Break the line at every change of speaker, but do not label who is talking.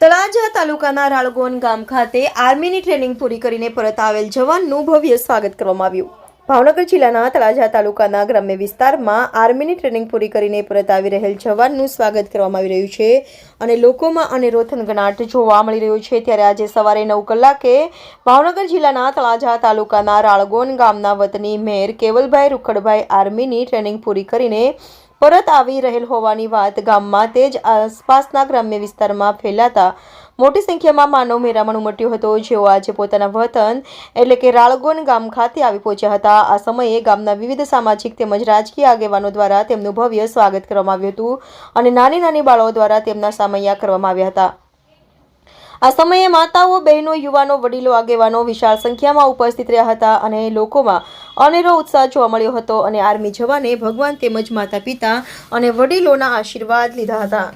તળાજા તાલુકાના રાળગોન ગામ ખાતે આર્મીની ટ્રેનિંગ પૂરી કરીને પરત આવેલ જવાનનું ભવ્ય સ્વાગત કરવામાં આવ્યું. ભાવનગર જિલ્લાના તળાજા તાલુકાના ગ્રામ્ય વિસ્તારમાં આર્મીની ટ્રેનિંગ પૂરી કરીને પરત આવી રહેલ જવાનનું સ્વાગત કરવામાં આવી રહ્યું છે અને લોકોમાં અનેરો થનગનાટ જોવા મળી રહ્યો છે. ત્યારે આજે સવારે નવ કલાકે ભાવનગર જિલ્લાના તળાજા તાલુકાના રાળગોન ગામના વતની મેયર કેવલભાઈ રૂખડભાઈ આર્મીની ટ્રેનિંગ પૂરી કરીને પરત આવી રહેલ હોવાની વાત ગામમાં તે જ આસપાસના ગ્રામ્ય વિસ્તારમાં ફેલાતા મોટી સંખ્યામાં માનવ મેરામણ ઉમટ્યો હતો. જેઓ આજે પોતાના વતન એટલે કે રાળગોન ગામ ખાતે આવી પહોંચ્યા હતા. આ સમયે ગામના વિવિધ સામાજિક તેમજ રાજકીય આગેવાનો દ્વારા તેમનું ભવ્ય સ્વાગત કરવામાં આવ્યું હતું અને નાની નાની બાળાઓ દ્વારા તેમના સામૈયા કરવામાં આવ્યા હતા. આ સમયે માતાઓ, બહેનો, યુવાનો, વડીલો, આગેવાનો વિશાળ સંખ્યામાં ઉપસ્થિત રહ્યા હતા અને લોકોમાં અનેરો ઉત્સાહ જોવા મળ્યો હતો અને આર્મી જવાને ભગવાન તેમજ માતા પિતા અને વડીલોના આશીર્વાદ લીધા હતા.